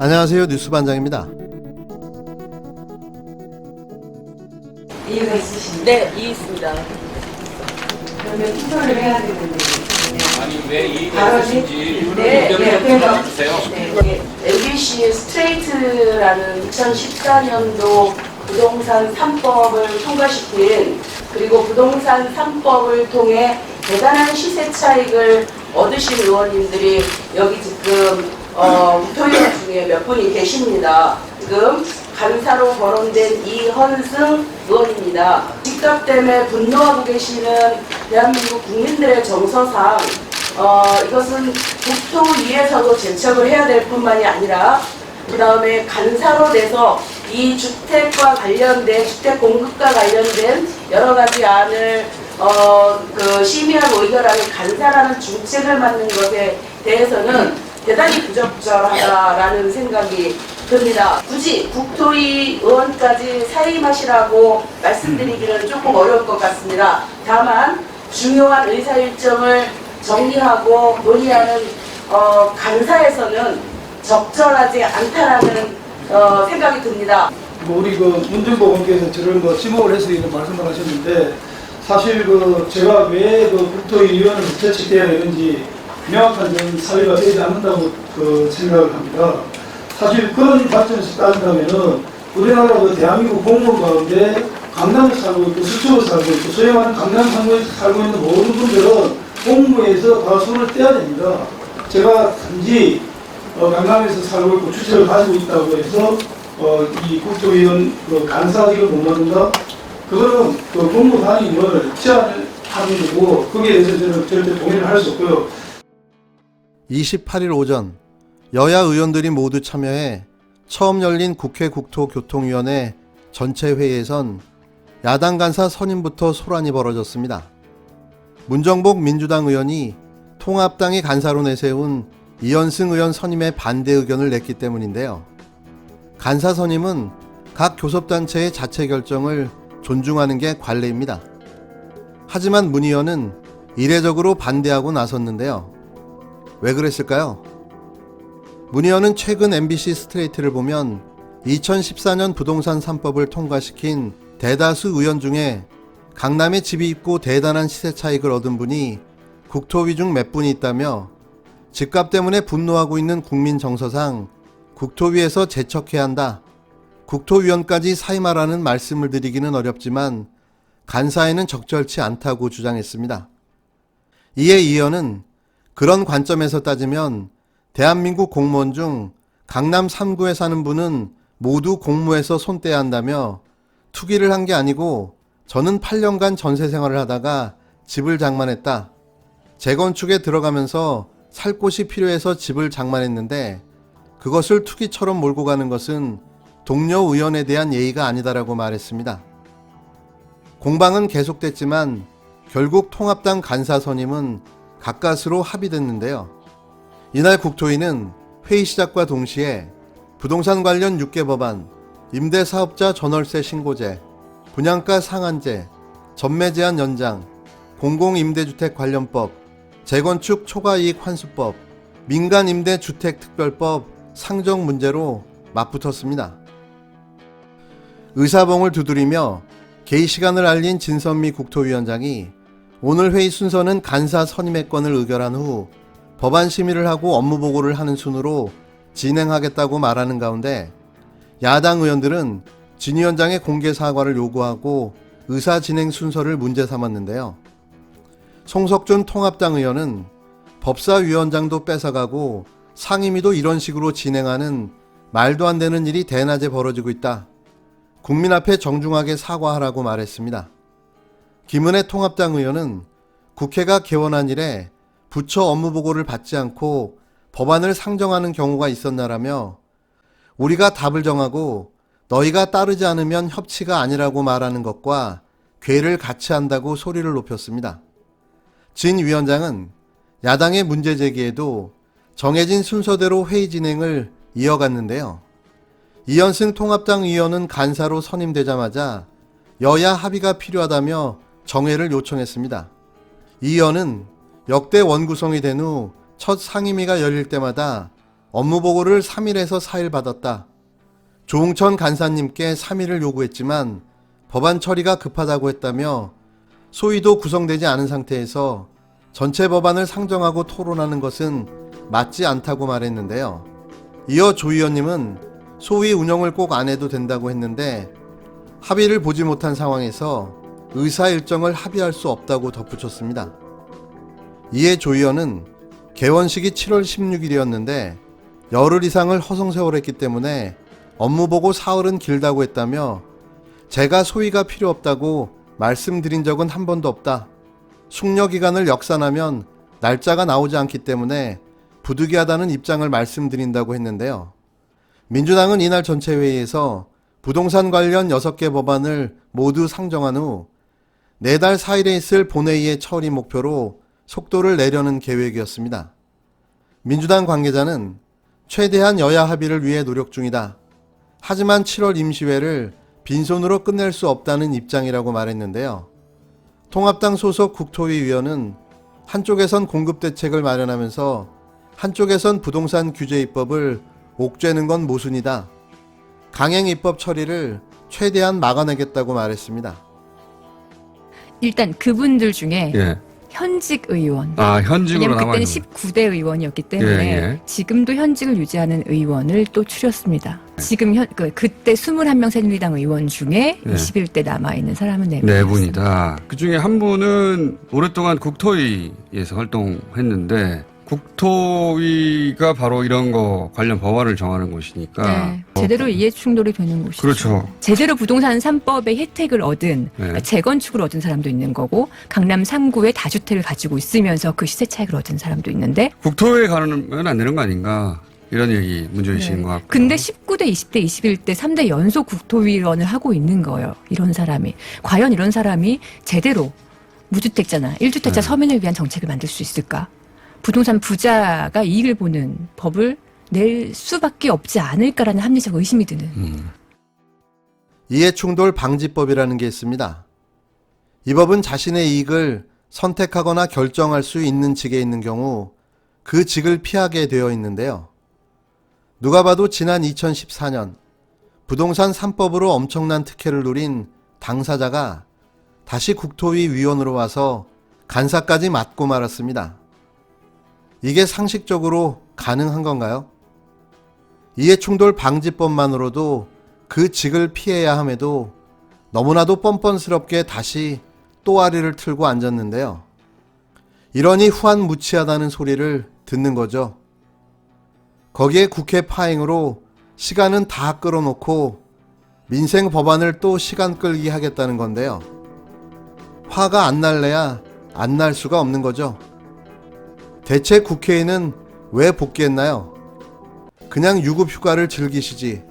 안녕하세요. 뉴스반장입니다. 이유가 있으신데 네, 이 있습니다. 그러면 투표를 해야 되는데 아니 왜 이의가 바로 있으신지 네, 네, 네, 네, 그래서- 좀 주세요. 네, MBC의 스트레이트라는 2014년도 부동산 3법을 통과시킨 그리고 부동산 3법을 통해 대단한 시세 차익을 얻으신 의원님들이 여기 지금 어, 국토의원 중에 몇 분이 계십니다. 지금 간사로 거론된 이헌승 의원입니다. 집값 때문에 분노하고 계시는 대한민국 국민들의 정서상 어, 이것은 국토위에서도 제척을 해야 될 뿐만이 아니라 그 다음에 간사로 돼서 이 주택과 관련된 주택 공급과 관련된 여러 가지 안을 어, 그 심의하고 의결하는 간사라는 중책을 맡는 것에 대해서는 대단히 부적절하다라는 생각이 듭니다. 굳이 국토위 의원까지 사임하시라고 말씀드리기는 조금 어려울 것 같습니다. 다만 중요한 의사 일정을 정리하고 논의하는 어, 간사에서는 적절하지 않다라는 어, 생각이 듭니다. 뭐 우리 그 문정보 의원께서 저를 뭐 지목을 해서 이런 말씀을 하셨는데 사실 그 제가 왜 그 국토위원회를 제치되어야 되는지 명확한 전 사유가 되지 않는다고 그 생각을 합니다. 사실 그런 관점에서 따진다면은 우리나라 그 대한민국 공무원 가운데 강남에 살고 있고 수초에 살고 있고 소위 말하는 강남 상구에서 살고 있는 모든 분들은 공무에서 다 손을 떼야 됩니다. 제가 단지 어, 강남에서 살고 있고 주체를 가지고 있다고 해서 어, 이 국토위원 그 간사직을 못 맡는다? 그거는 그 공무 단임을 제한을 하는 거고 거기에 대해서 저는 절대 동의를 할 수 없고요. 28일 오전 여야 의원들이 모두 참여해 처음 열린 국회 국토교통위원회 전체 회의에선 야당 간사 선임부터 소란이 벌어졌습니다. 문정복 민주당 의원이 통합당이 간사로 내세운 이현승 의원 선임에 반대 의견을 냈기 때문인데요. 간사 선임은 각 교섭단체의 자체 결정을 존중하는 게 관례입니다. 하지만 문 의원은 이례적으로 반대하고 나섰는데요. 왜 그랬을까요? 문 의원은 최근 MBC 스트레이트를 보면 2014년 부동산 3법을 통과시킨 대다수 의원 중에 강남에 집이 있고 대단한 시세 차익을 얻은 분이 국토위 중 몇 분이 있다며 집값 때문에 분노하고 있는 국민 정서상 국토위에서 제척해야 한다. 국토위원까지 사임하라는 말씀을 드리기는 어렵지만 간사에는 적절치 않다고 주장했습니다. 이에 이 의원은 그런 관점에서 따지면 대한민국 공무원 중 강남 3구에 사는 분은 모두 공무에서 손 떼야 한다며 투기를 한 게 아니고 저는 8년간 전세 생활을 하다가 집을 장만했다. 재건축에 들어가면서 살 곳이 필요해서 집을 장만했는데 그것을 투기처럼 몰고 가는 것은 동료 의원에 대한 예의가 아니다라고 말했습니다. 공방은 계속됐지만 결국 통합당 간사 선임은 가까스로 합의됐는데요. 이날 국토위는 회의 시작과 동시에 부동산 관련 6개 법안, 임대사업자 전월세 신고제, 분양가 상한제, 전매 제한 연장, 공공임대주택 관련법, 재건축 초과이익 환수법, 민간임대주택특별법 상정 문제로 맞붙었습니다. 의사봉을 두드리며 개의 시간을 알린 진선미 국토위원장이 오늘 회의 순서는 간사 선임의 건을 의결한 후 법안 심의를 하고 업무 보고를 하는 순으로 진행하겠다고 말하는 가운데 야당 의원들은 진 위원장의 공개 사과를 요구하고 의사 진행 순서를 문제 삼았는데요. 송석준 통합당 의원은 법사위원장도 뺏어가고 상임위도 이런 식으로 진행하는 말도 안 되는 일이 대낮에 벌어지고 있다. 국민 앞에 정중하게 사과하라고 말했습니다. 김은혜 통합당 의원은 국회가 개원한 이래 부처 업무 보고를 받지 않고 법안을 상정하는 경우가 있었나라며 우리가 답을 정하고 너희가 따르지 않으면 협치가 아니라고 말하는 것과 괴를 같이 한다고 소리를 높였습니다. 진 위원장은 야당의 문제 제기에도 정해진 순서대로 회의 진행을 이어갔는데요. 이현승 통합당 의원은 간사로 선임되자마자 여야 합의가 필요하다며 정회를 요청했습니다. 이 의원은 역대 원구성이 된 후 첫 상임위가 열릴 때마다 업무 보고를 3일에서 4일 받았다. 조웅천 간사님께 3일을 요구했지만 법안 처리가 급하다고 했다며 소위도 구성되지 않은 상태에서 전체 법안을 상정하고 토론하는 것은 맞지 않다고 말했는데요. 이어 조 의원님은 소위 운영을 꼭 안 해도 된다고 했는데 합의를 보지 못한 상황에서 의사 일정을 합의할 수 없다고 덧붙였습니다. 이에 조 의원은 개원식이 7월 16일이었는데 열흘 이상을 허송세월했기 때문에 업무 보고 사흘은 길다고 했다며 제가 소위가 필요 없다고 말씀드린 적은 한 번도 없다. 숙려 기간을 역산하면 날짜가 나오지 않기 때문에 부득이하다는 입장을 말씀드린다고 했는데요. 민주당은 이날 전체 회의에서 부동산 관련 6개 법안을 모두 상정한 후 내달 4일에 있을 본회의의 처리 목표로 속도를 내려는 계획이었습니다. 민주당 관계자는 최대한 여야 합의를 위해 노력 중이다. 하지만 7월 임시회를 빈손으로 끝낼 수 없다는 입장이라고 말했는데요. 통합당 소속 국토위 위원은 한쪽에선 공급 대책을 마련하면서 한쪽에선 부동산 규제 입법을 옥죄는 건 모순이다. 강행 입법 처리를 최대한 막아내겠다고 말했습니다. 일단 그분들 중에 예. 현직 의원 아, 현직으로 왜냐면 남아 그때는 있는 19대 의원이었기 때문에 예, 예. 지금도 현직을 유지하는 의원을 또 추렸습니다. 지금 현, 그, 그때 21명 새누리당 의원 중에 예. 21대 남아있는 사람은 네 네. 분이다. 그 중에 한 분은 오랫동안 국토위에서 활동했는데 국토위가 바로 이런 거 관련 법안을 정하는 곳이니까 네, 어, 제대로 이해 충돌이 되는 곳이죠. 그렇죠. 제대로 부동산 3법의 혜택을 얻은 네. 그러니까 재건축을 얻은 사람도 있는 거고 강남 3구에 다주택을 가지고 있으면서 그 시세 차익을 얻은 사람도 있는데 국토위에 가면 안 되는 거 아닌가 이런 얘기 문제의 식인 것 같고. 네. 근데 19대, 20대, 21대 3대 연속 국토위원을 하고 있는 거예요. 이런 사람이. 과연 이런 사람이 제대로 무주택자나 1주택자 네. 서민을 위한 정책을 만들 수 있을까? 부동산 부자가 이익을 보는 법을 낼 수밖에 없지 않을까라는 합리적 의심이 드는. 음. 이해충돌 방지법이라는 게 있습니다. 이 법은 자신의 이익을 선택하거나 결정할 수 있는 직에 있는 경우 그 직을 피하게 되어 있는데요. 누가 봐도 지난 2014년 부동산 3법으로 엄청난 특혜를 누린 당사자가 다시 국토위 위원으로 와서 간사까지 맡고 말았습니다. 이게 상식적으로 가능한 건가요? 이해충돌 방지법만으로도 그 직을 피해야 함에도 너무나도 뻔뻔스럽게 다시 또아리를 틀고 앉았는데요. 이러니 후한무치하다는 소리를 듣는 거죠. 거기에 국회 파행으로 시간은 다 끌어놓고 민생 법안을 또 시간 끌기 하겠다는 건데요. 화가 안 날래야 안 날 수가 없는 거죠. 대체 국회에는 왜 복귀했나요? 그냥 유급 휴가를 즐기시지.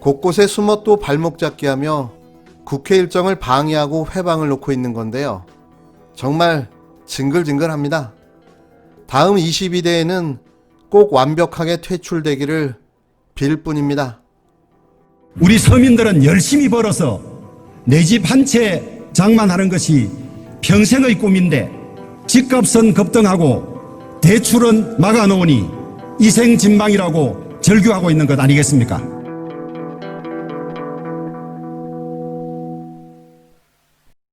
곳곳에 숨어 또 발목 잡기 하며 국회 일정을 방해하고 회방을 놓고 있는 건데요. 정말 징글징글합니다. 다음 22대에는 꼭 완벽하게 퇴출되기를 빌 뿐입니다. 우리 서민들은 열심히 벌어서 내 집 한 채 장만하는 것이 평생의 꿈인데 집값은 급등하고 대출은 막아놓으니 이생진망이라고 절규하고 있는 것 아니겠습니까?